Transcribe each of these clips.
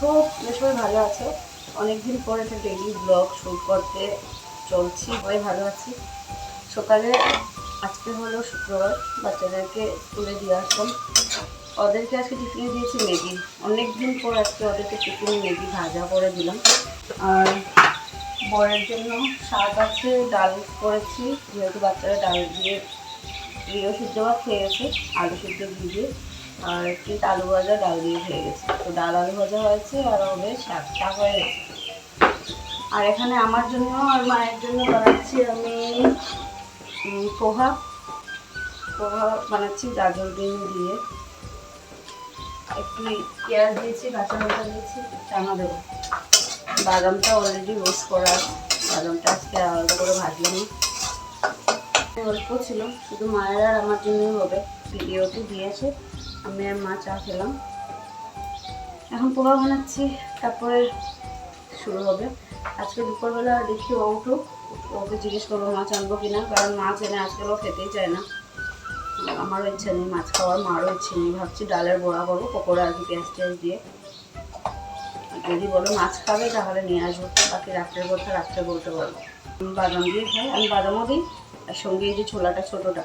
Hope সবাই ভালো আছে। অনেকদিন পর একটা ডেইলি ব্লগ শ্যুট করতে চলছি, সবাই ভালো আছি। সকালে আজকে হলো শুক্রবার, বাচ্চাদেরকে স্কুলে দিয়ে আসলাম। ওদেরকে আজকে টিফিনে দিয়েছি ম্যাগি। অনেক দিন পর আজকে ওদেরকে টিফিনে ম্যাগি ভাজা করে দিলাম। আর বরের জন্য শাক আছে, ডাল করেছি। যেহেতু বাচ্চারা ডাল দিয়ে প্রিয় সিদ্ধ ভাত খেয়ে গেছে, আলু সিদ্ধ দিয়ে আর একটু আলু ভাজা, ডাল দিয়ে খেয়ে গেছে। তো ডাল, আলু ভাজা হয়েছে, আর হবে শাক। শাক হয়ে গেছে। আর এখানে আমার জন্য আর মায়ের জন্য বানাচ্ছি আমি পোহা। পোহা বানাচ্ছি গাজর ডিম দিয়ে। একটু পেঁয়াজ দিয়েছি, কাঁচা লঙ্কা দিয়েছি, চানা দেবো। বাদামটা অলরেডি রোস্ট করা। বাদামটা আজকে আলাদা করে ভাজলাম অল্প ছিল, শুধু মায়ের আর আমার জন্যই হবে। ভিডিওতে দিয়েছে। আমি আর মা চা খেলাম। এখন পোহা বানাচ্ছি, তারপরে শুরু হবে। আজকে দুপুরবেলা দেখি ও উঠুক, ওকে জিজ্ঞেস করব মাছ আনব কিনা, কারণ মাছ এনে আজকাল ও খেতেই চায় না। আমারও ইচ্ছা নেই মাছ খাওয়ার, মারও ইচ্ছে নেই। ভাবছি ডালের বড়া করব, পকোড়া আর কি পেঁয়াজ টেয়াজ দিয়ে। যদি বলো মাছ খাবে, তাহলে নিয়ে আসব। বাকি রাত্রের কথা রাত্রে বলতে পারব। বাদাম দিয়ে খাই, আমি বাদামও দিই, আর সঙ্গে এই যে ছোলাটা ছোটোটা,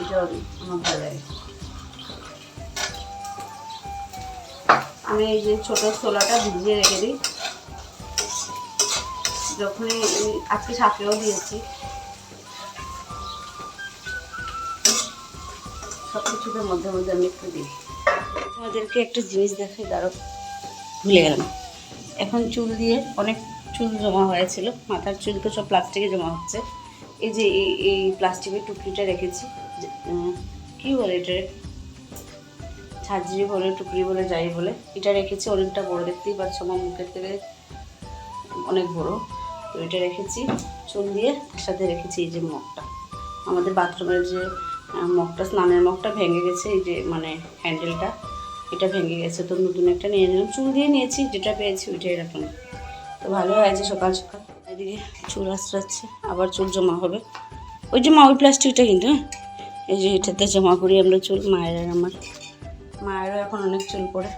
এটাও দিই, আমার ভালো লাগে। আমি এই যে ছোটো ছোলাটা ভিজিয়ে রেখে দিই। যখনই আজকে সাপেও দিয়েছি। সব কিছুতে মধ্যে মধ্যে আমি একটু দিই। আমাদেরকে একটা জিনিস দেখাই, দাঁড়ো। ভুলে গেলাম। এখন চুল দিয়ে অনেক চুল জমা হয়েছিল। মাথার চুল তো সব প্লাস্টিকে জমা হচ্ছে। এই যে এই প্লাস্টিকের টুকরিটা রেখেছি। কি বলে এটা ছাজরি বলে, টুকরি বলে, যাই বলে। এটা রেখেছি, অনেকটা বড় দেখতেই পাচ্ছ, আমার মুখের থেকে অনেক বড়। তো এটা রেখেছি, চুল দিয়ে তার সাথে রেখেছি এই যে মগটা। আমাদের বাথরুমের যে মগটা, স্নানের মগটা ভেঙে গেছে, এই যে মানে হ্যান্ডেলটা, এটা ভেঙে গেছে। তো নতুন একটা নিয়ে নিলাম। চুল দিয়ে নিয়েছি, যেটা পেয়েছি ওইটাই রাখলাম তো ভালো হয়েছে সকাল সকাল। এদিকে চুল আশ্রাচ্ছে আবার চুল জমা হবে। ওই যে মা, ওই প্লাস্টিকটা কিন্তু হ্যাঁ? এই যে এটাতে জমা করি আমরা চুল, মায়ের আর আমার। মায়েরও এখন অনেক চুল পড়ে।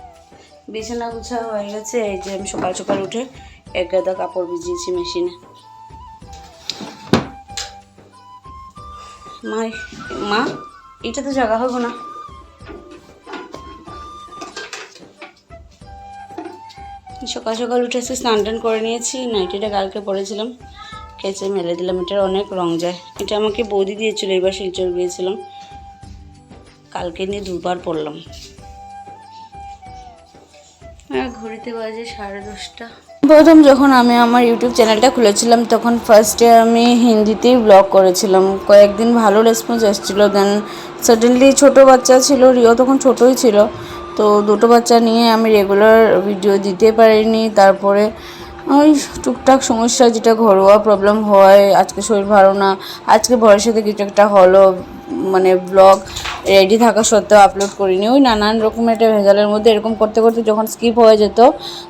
বিছানা গুছা হয়ে গেছে, এই যে আমি সকাল সকাল উঠে এক গাদা কাপড় ভিজিয়েছি মেশিনে। মা মা এটা তো জায়গা হব না। সকাল সকাল উঠে এসে স্নান টান করে নিয়েছি নাইটিটা কালকে পরেছিলাম। কেচে মেলে দিলাম, এটার অনেক রং যায়। এটা আমাকে বৌদি দিয়েছিল, এবার শিলচর গিয়েছিলাম। কালকে নিয়ে দুবার পরলাম। আর ঘড়িতে বাজে সাড়ে দশটা। প্রথম যখন আমি আমার ইউটিউব চ্যানেলটা খুলেছিলাম, তখন ফার্স্টে আমি হিন্দিতেই ব্লগ করেছিলাম। কয়েকদিন ভালো রেসপন্স এসেছিল দেন সাডেনলি ছোট বাচ্চা ছিল, রিও তখন ছোটই ছিল, তো দুটো বাচ্চা নিয়ে আমি রেগুলার ভিডিও দিতে পারিনি। তারপরে ওই টুকটাক সমস্যা, যেটা ঘরোয়া প্রবলেম হয়, আজকে শরীর ভালো না, আজকে বয়সের সাথে কিছু একটা হলো মানে ব্লগ রেডি থাকা সত্ত্বেও আপলোড করিনি। ওই নানান রকমের একটা ভেজালের মধ্যে এরকম করতে করতে যখন স্কিপ হয়ে যেত,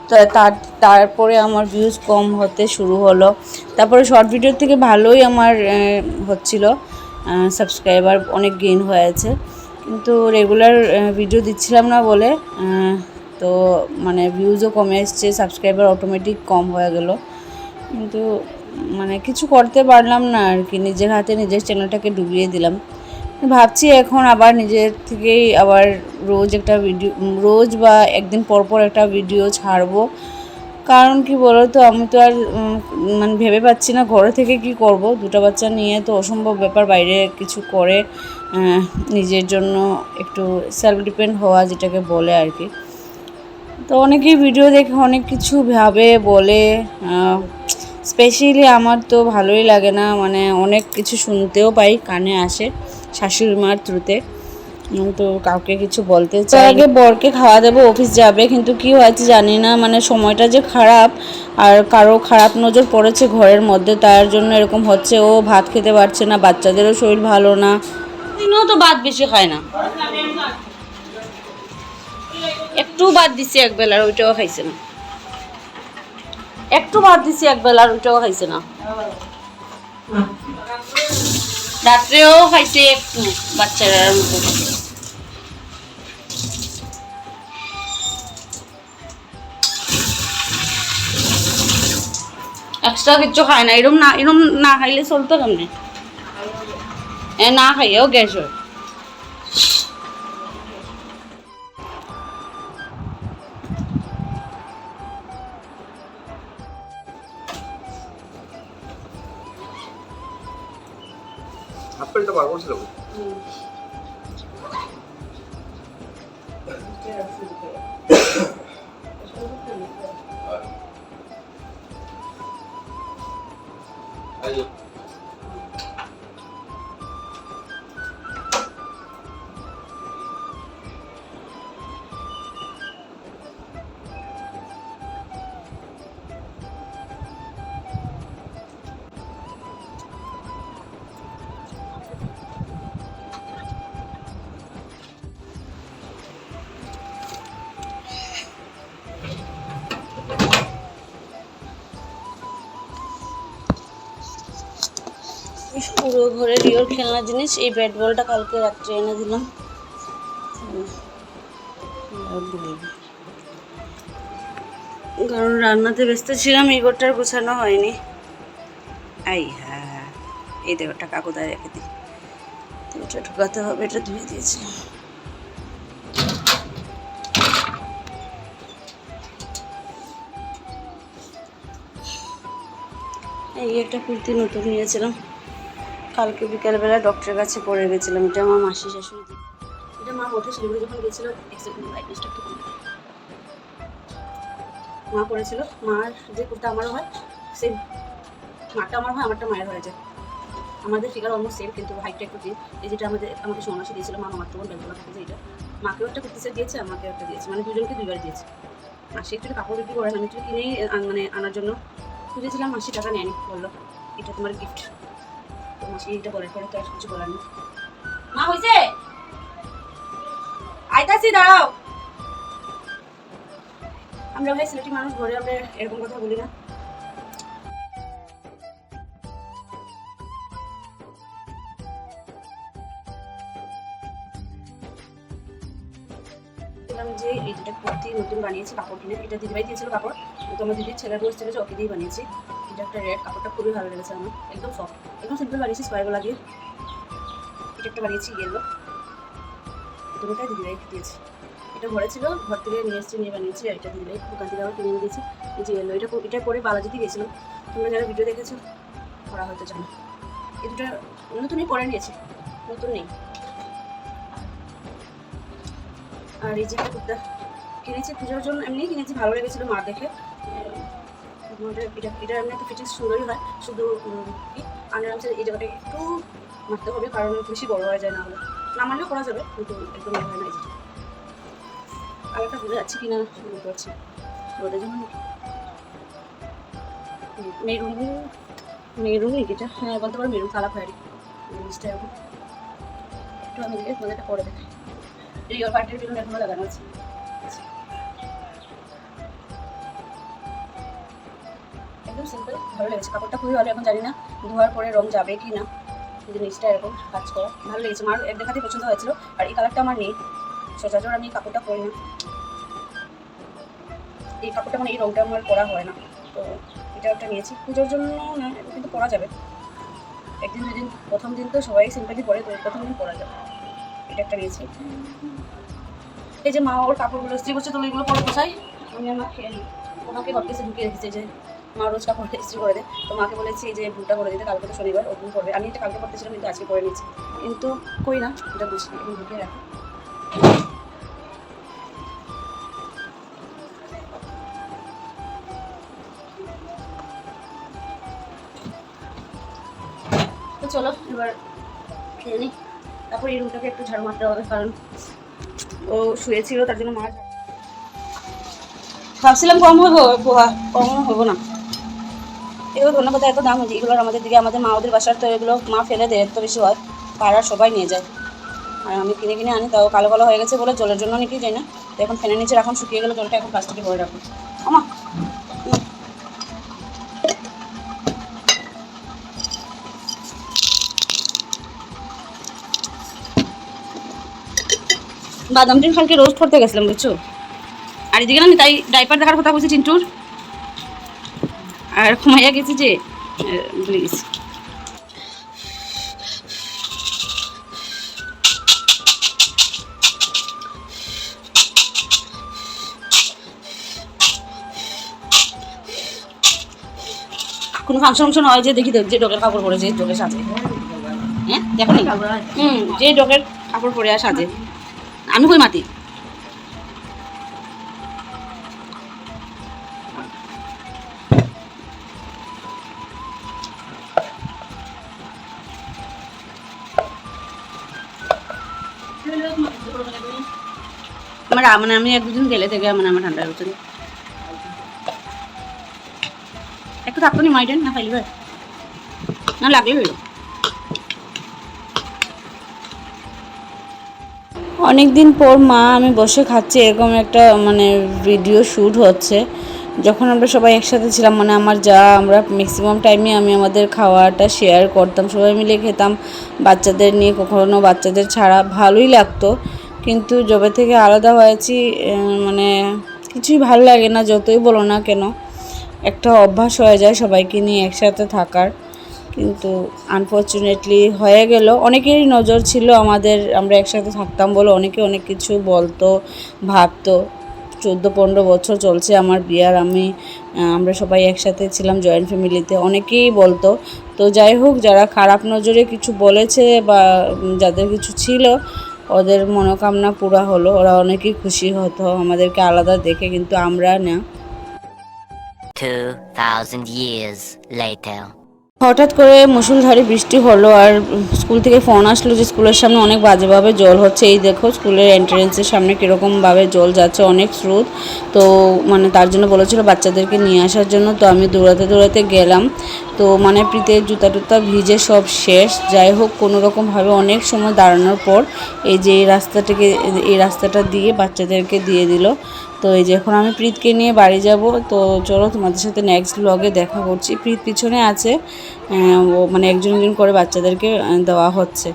তো তার, তারপরে আমার ভিউজ কম হতে শুরু হলো। তারপরে শর্ট ভিডিওর থেকে ভালোই আমার হচ্ছিল সাবস্ক্রাইবার অনেক গেইন হয়েছে। কিন্তু রেগুলার ভিডিও দিচ্ছিলাম না বলে তো মানে ভিউজও কমে এসছে সাবস্ক্রাইবার অটোমেটিক কম হয়ে গেল। কিন্তু মানে কিছু করতে পারলাম না আর কি, নিজের হাতে নিজের চ্যানেলটাকে ডুবিয়ে দিলাম। ভাবছি এখন আবার নিজের থেকেই আবার রোজ একটা ভিডিও রোজ বা একদিন পর পর একটা ভিডিও ছাড়বো। কারণ কি বলো তো আমি তো আর মানে ভেবে পাচ্ছি না ঘরে থেকে কি করব। দুটো বাচ্চা নিয়ে তো অসম্ভব ব্যাপার, বাইরে কিছু করে নিজের জন্য একটু সেলফ ডিপেন্ড হওয়া যেটাকে বলে আর কি। তো অনেকেই ভিডিও দেখে অনেক কিছু ভাবে, বলে স্পেশালি আমার তো ভালোই লাগে না মানে অনেক কিছু শুনতেও পাই, কানে আসে। শাশুড়ি মার থ্রুতে তো কাউকে কিছু বলতে চাই। আগে বরকে খাওয়া দেবো অফিস যাবে কিন্তু কি হয়েছে জানি না মানে সময়টা যে খারাপ আর কারও খারাপ নজর পড়েছে ঘরের মধ্যে তার জন্য এরকম হচ্ছে ও ভাত খেতে পারছে না বাচ্চাদেরও শরীর ভালো না। তো ভাত বেশি খায় না। একটু বাদ দিছি এক বেলার ওইটাও খাইছে না। একটু বাদ দিছি এক বেলার ওইটাও খাইছে না। রাত্রেও খাইছে একটু বাচ্চারা এক্সট্রা কিছু খায় না, এরম না এরম না খাইলে চলতো কেমনে? না খাইয়েও গ্যাস হয়। আপেলটা বার করছিল পুরো ঘরে রিওর খেলনা জিনিস। এই ব্যাট বলটা কালকে রাত্রে এনে দিলাম। কারণ রান্নাতে ব্যস্ত ছিলাম, এই ঘরটার গোছানো হয়নি। আই হ্যাঁ এই দেহটা কাকুদায় রেখে দিই এটা ঢুকাতে হবে, এটা ধুয়ে দিয়েছিলাম। এই একটা কুর্তি নতুন নিয়েছিলাম। কালকে বিকেলবেলা ডক্টরের কাছে পড়ে গেছিলাম। এটা আমার মাসি শাশুড়ি। এটা মা ওঠে শিলিগুড়ি যখন গেছিল মা পড়েছিল। মার যে কুর্তা আমারও হয় সেম মাটা আমার হয়, আমারটা মায়ের হয়ে যায়। আমাদের ফিগার অলমোস্ট সেম কিন্তু হাইটটা একটু দিন এই যেটা আমাদের, আমাকে সোনাশি দিয়েছিল, মা মাত্র বোন বেলগুলো থাকে এটা মাকেও একটা কুর্তি সেট দিয়েছে আমাকেও একটা দিয়েছে। মানে দুজনকে দুইবার দিয়েছে। মাসি একটু কাপড় বিক্রি করেন আমি একটু কিনেই মানে আনার জন্য খুঁজেছিলাম, মাসি টাকা নেয়নি, বলল, এটা তোমার গিফট এটা বলার পরে তো আর কিছু বলার নেই। মা হয়েছে আইতাছি দাঁড়াও। আমরা ভাই সিলেটি মানুষ ঘরে আমরা এরকম কথা বলি না। বললাম যে এই যেটা কুর্তি নতুন বানিয়েছি কাপড় কিনে। এটা দিদিভাই দিয়েছিল কাপড়। তো আমার দিদির ছেলের বয়স ছিল ওকে দিয়ে বানিয়েছি। এটা একটা রেড কাপড়টা খুবই ভালো লেগেছে আমার, একদম সফট একদম সিম্পল বানিয়েছি স্পাইগুলো দিয়ে। এটা একটা বানিয়েছি ইয়েলো দুটোটাই দিদিভাই দিয়েছি। এটা ঘরে ছিল, ঘর থেকে নিয়ে এসেছি, নিয়ে বানিয়েছি, আর এটা দিদিভাই দোকান থেকে আবার কিনে দিয়েছি এই যে ইয়েলো এটা এটা করে বালাজিতে গেছিলাম। তোমরা যারা ভিডিও দেখেছ ওরা হয়তো জানো। এই দুটো নতুনই পরে নিয়েছি, নতুন নেই। আর এই যে কুর্তা, কিনেছি পুজোর জন্য এমনি কিনেছি, ভালো লেগেছিলো মার দেখে। এটা এটা এমনি একটা ফিটিংস সুন্দরই হয়। শুধু কি? আন্ডারআর্মসের এই জায়গাটা একটু মারতে হবে, কারণ বেশি বড় হয়ে যায় না হলে। না করা যাবে, কিন্তু একদম হয় না যেটা আরেকটা বুঝে যাচ্ছে কিনা বুঝতে পারছি রোদের জন্য মেরুন মেরুন এটা? হ্যাঁ বলতে পারো মেরুন, কালা খয়েরি জিনিসটা এখন একটু আমি দেখে তোমাদেরটা পরে দেখাই। এই ওর পার্টির বেলুন লাগানো আছে। একদম সিম্পল ভালো লেগেছে। কাপড়টা খুবই ভালো, এখন জানি না ধোয়ার পরে রং যাবে কি না। জিনিসটা এরকম কাজ করা। ভালো লেগেছে। আমার এক দেখাতে পছন্দ হয়েছিল। আর এই কালারটা আমার নেই। সচরাচর আমি কাপড়টা পরি না। এই কাপড়টা মানে এই রংটা আমার পরা হয় না। তো এটা একটা নিয়েছি। পুজোর জন্য কিন্তু পরা যাবে। একদিন, দুদিন, প্রথম দিন তো সবাই সিম্পলি পরে তো প্রথম দিন পরা যাবে। এটা একটা নিয়েছি। এই যে মা ওর কাপড়গুলো ইস্ত্রি করছে তো এগুলো পরে পোষাই আমি আমার ওনাকে হটকেসে ঢুকিয়ে রেখেছে যে মা রোজ কাপড় ইস্ত্রি করে দেয়, তো মাকে বলেছি যে ভুলটা করে দিতে, কালকে তো শনিবার ওপেন করবে। আমি এটা কালকে করতেছিলাম কিন্তু আজকে করে নিয়েছি। কিন্তু কই না, এটা বুঝি এখন ঢুকিয়ে রাখি। চলো, এবার খেয়ে নিই তারপর এই রুমটাকে একটু ঝাড়ু মারতে হবে, কারণ ও শুয়েছিল, তার জন্য মা ভাবছিলাম কম হইব পোহা কম হইব না। এগুলো ধন্যবাদ এত দাম হচ্ছে এগুলোর আমাদের দিকে আমাদের মা ওদের বাসার তো এগুলো মা ফেলে দেয়, এত বেশি হয়। পাড়ার সবাই নিয়ে যায়। আর আমি কিনে কিনে আনি, তাও কালো কালো হয়ে গেছে বলে জলের জন্য নাকি যাই না। তো এখন ফ্যানের নিচে রাখুন, শুকিয়ে গেলে জলটা এখন প্লাস্টিকে ভরে রাখুন। আমা বাদাম ডিম কালকে রোস্ট করতে গেছিলাম, বুঝছ? আর এদিকে না, তাই ডাইপার দেখার কথা বলছি, চিন্টুর। আর ঘুমাইয়া গেছি যে গেছি কোনো ফাংশন ফাংশন হয় যে দেখি তো যে ডোকের কাপড় পরেছে ডোকে সাজে। হ্যাঁ দেখো নি? হুম যে ডোকের কাপড় পরে আর সাজে। আমি কই মাতি? আমার মানে আমি এক দুদিন গেলে থেকে মানে আমার ঠান্ডা হচ্ছে একটু থাকতো নি মাইডেন না ভাই না লাগলে হইল। অনেক দিন পর মা আমি বসে খাচ্ছি, এরকম একটা মানে ভিডিও শ্যুট হচ্ছে। যখন আমরা সবাই একসাথে ছিলাম মানে আমার যা আমরা ম্যাক্সিমাম টাইমে আমি আমাদের খাওয়াটা শেয়ার করতাম। সবাই মিলে খেতাম। বাচ্চাদের নিয়ে কখনো বাচ্চাদের ছাড়া ভালোই লাগতো। কিন্তু যবে থেকে আলাদা হয়েছি মানে কিছুই ভালো লাগে না, যতই বলো না কেন। একটা অভ্যাস হয়ে যায় সবাইকে নিয়ে একসাথে থাকার। কিন্তু আনফর্চুনেটলি হয়ে গেল। অনেকেরই নজর ছিল আমাদের, আমরা একসাথে থাকতাম বলে অনেকে অনেক কিছু বলতো, ভাবতো। চোদ্দ পনেরো বছর চলছে আমার বিয়ার আমি আমরা সবাই একসাথে ছিলাম জয়েন্ট ফ্যামিলিতে অনেকেই বলতো। তো যাই হোক, যারা খারাপ নজরে কিছু বলেছে বা যাদের কিছু ছিল ওদের মনোকামনা পুরা হলো ওরা অনেকেই খুশি হতো আমাদেরকে আলাদা দেখে কিন্তু আমরা না। 2,000 years later. হঠাৎ করে মুসুলধারে বৃষ্টি হলো আর স্কুল থেকে ফোন আসলো যে স্কুলের সামনে অনেক বাজেভাবে জল হচ্ছে। এই দেখো স্কুলের এন্ট্রেন্সের সামনে কীরকমভাবে জল যাচ্ছে অনেক স্রোত। তো মানে তার জন্য বলেছিল বাচ্চাদেরকে নিয়ে আসার জন্য। তো আমি দৌড়াতে দৌড়াতে গেলাম। তো মানে প্রীতে জুতা টুতা ভিজে সব শেষ। যাই হোক কোনো রকমভাবে অনেক সময় দাঁড়ানোর পর এই যে এই রাস্তাটাকে, এই রাস্তাটা দিয়ে বাচ্চাদেরকে দিয়ে দিল। তো এই যে এখন আমি প্রীতকে নিয়ে বাড়ি যাব। তো চলো তোমাদের সাথে নেক্সট ব্লগে দেখা করছি। প্রীত পিছনে আছে মানে একজন একজন করে বাচ্চাদেরকে দেওয়া হচ্ছে।